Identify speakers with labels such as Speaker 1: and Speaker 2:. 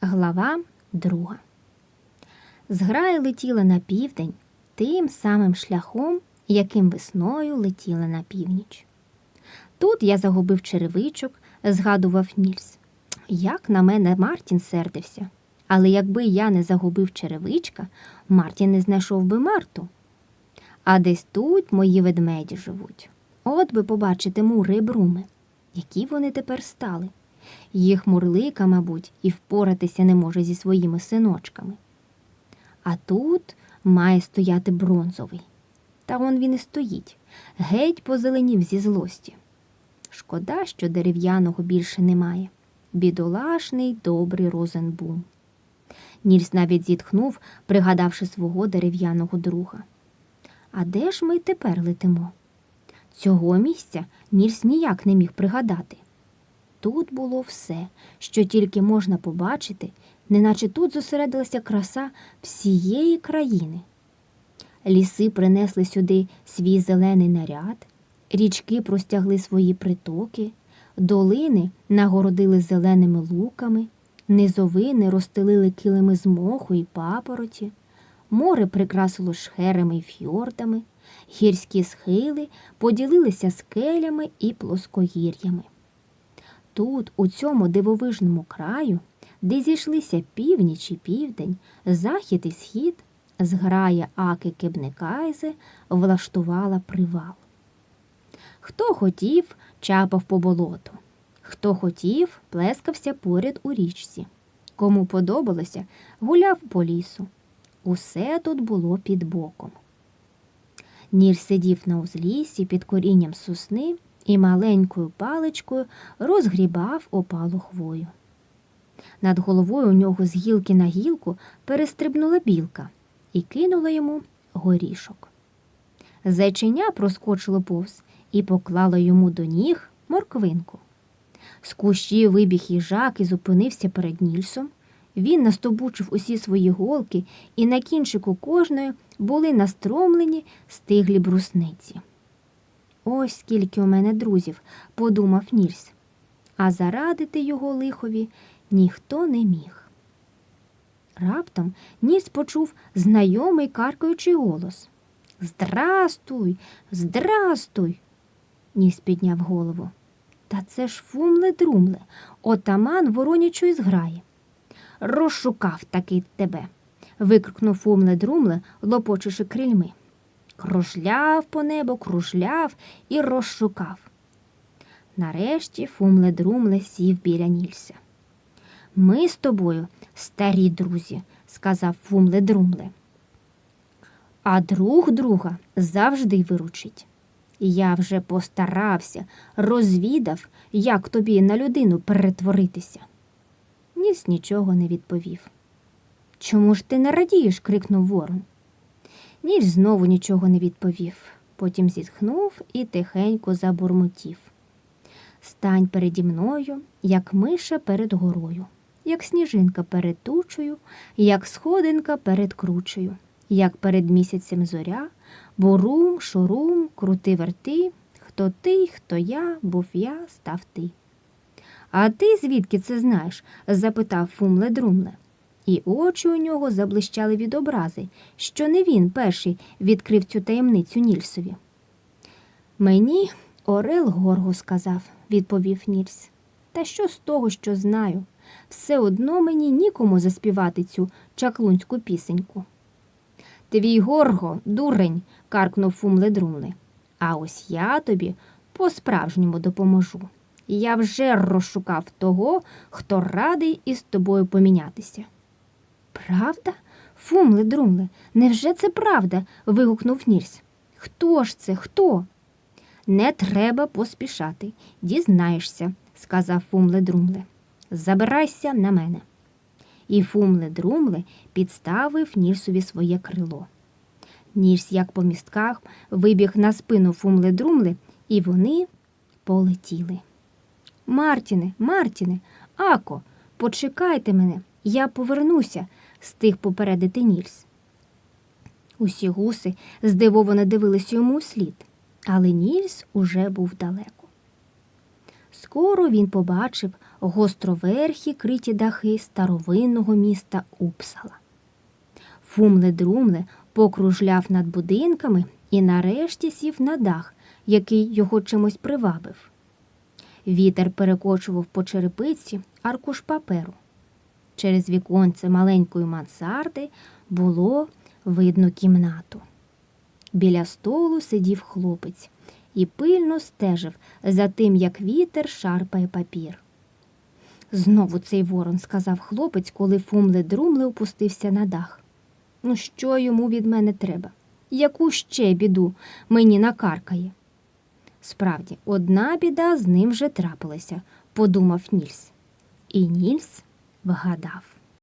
Speaker 1: Глава друга. Зграя летіла на південь тим самим шляхом, яким весною летіла на північ. Тут я загубив черевичок, згадував Нільс. Як на мене Мартін сердився. Але якби я не загубив черевичка, Мартін не знайшов би Марту. А десь тут мої ведмеді живуть. От би побачити мури і бруми, які вони тепер стали. Їх мурлика, мабуть, і впоратися не може зі своїми синочками. А тут має стояти бронзовий. Та он він і стоїть, геть позеленів зі злості. Шкода, що дерев'яного більше немає. Бідолашний добрий Розенбум. Нільс навіть зітхнув, пригадавши свого дерев'яного друга. А де ж ми тепер летимо? Цього місця Нільс ніяк не міг пригадати. Тут було все, що тільки можна побачити, неначе тут зосередилася краса всієї країни. Ліси принесли сюди свій зелений наряд, річки простягли свої притоки, долини нагородили зеленими луками, низовини розстелили килими з моху і папороті, море прикрасило шхерами й фьордами, гірські схили поділилися скелями і плоскогір'ями. Тут, у цьому дивовижному краю, де зійшлися північ і південь, захід і схід, зграя Аки Кебнекайзе влаштувала привал. Хто хотів, чапав по болоту, хто хотів, плескався поряд у річці. Кому подобалося, гуляв по лісу. Усе тут було під боком. Нір сидів на узліссі під корінням сосни і маленькою паличкою розгрібав опалу хвою. Над головою у нього з гілки на гілку перестрибнула білка і кинула йому горішок. Зайченя проскочило повз і поклало йому до ніг морквинку. З кущів вибіг їжак і зупинився перед Нільсом. Він настобучив усі свої голки, і на кінчику кожної були настромлені стиглі брусниці. Ось скільки у мене друзів, подумав Нільс, а зарадити його лихові ніхто не міг. Раптом Нільс почув знайомий каркаючий голос. Здрастуй, здрастуй. Ніс підняв голову. Та це ж фумле друмле, отаман воронячої зграї. Розшукав таки тебе. викрикнув фумле друмле, лопочучи крильми. Кружляв по небу, кружляв і розшукав. Нарешті фумле друмле сів біля Нільса. Ми з тобою, старі друзі, сказав фумле друмле. А друг друга завжди виручить. Я вже постарався, розвідав, як тобі на людину перетворитися. Ніс нічого не відповів. Чому ж ти не радієш? крикнув ворон. Ніж знову нічого не відповів. Потім зітхнув і тихенько забурмотів. Стань переді мною, як миша перед горою, як сніжинка перед тучею, як сходинка перед кручею, як перед місяцем зоря, бурум, шурум, крути верти, хто ти, хто я, був я, став ти. А ти звідки це знаєш? запитав Фумле Друмле. І очі у нього заблищали від образи, що не він перший відкрив цю таємницю Нільсові. Мені Орел Горго сказав, відповів Нільс. Та що з того, що знаю? Все одно мені нікому заспівати цю чаклунську пісеньку. Твій Горго, дурень, каркнув Фумле Друмле. А ось я тобі по-справжньому допоможу. Я вже розшукав того, хто радий із тобою помінятися. Правда? Фумле, друмле, невже це правда? вигукнув Нірс. Хто ж це? Хто? Не треба поспішати, дізнаєшся, сказав Фумле Друмле. Забирайся на мене. І Фумле Друмле підставив Нірсові своє крило. Нірс, як по містках, вибіг на спину Фумле Друмле, і вони полетіли. Мартіне, Мартіне, Ако, почекайте мене, я повернуся, стиг попередити Нільс. Усі гуси здивовано дивились йому слід, але Нільс уже був далеко. Скоро він побачив гостроверхі криті дахи старовинного міста Упсала. Фумле-друмле покружляв над будинками і нарешті сів на дах, який його чимось привабив. Вітер перекочував по черепиці аркуш паперу. Через віконце маленької мансарди було видно кімнату. Біля столу сидів хлопець і пильно стежив за тим, як вітер шарпає папір. Знову цей ворон, сказав хлопець, коли фумле-друмле опустився на дах. Ну, що йому від мене треба? Яку ще біду мені накаркає? Справді, одна біда з ним вже трапилася, подумав Нільс. І Нільс вгадав.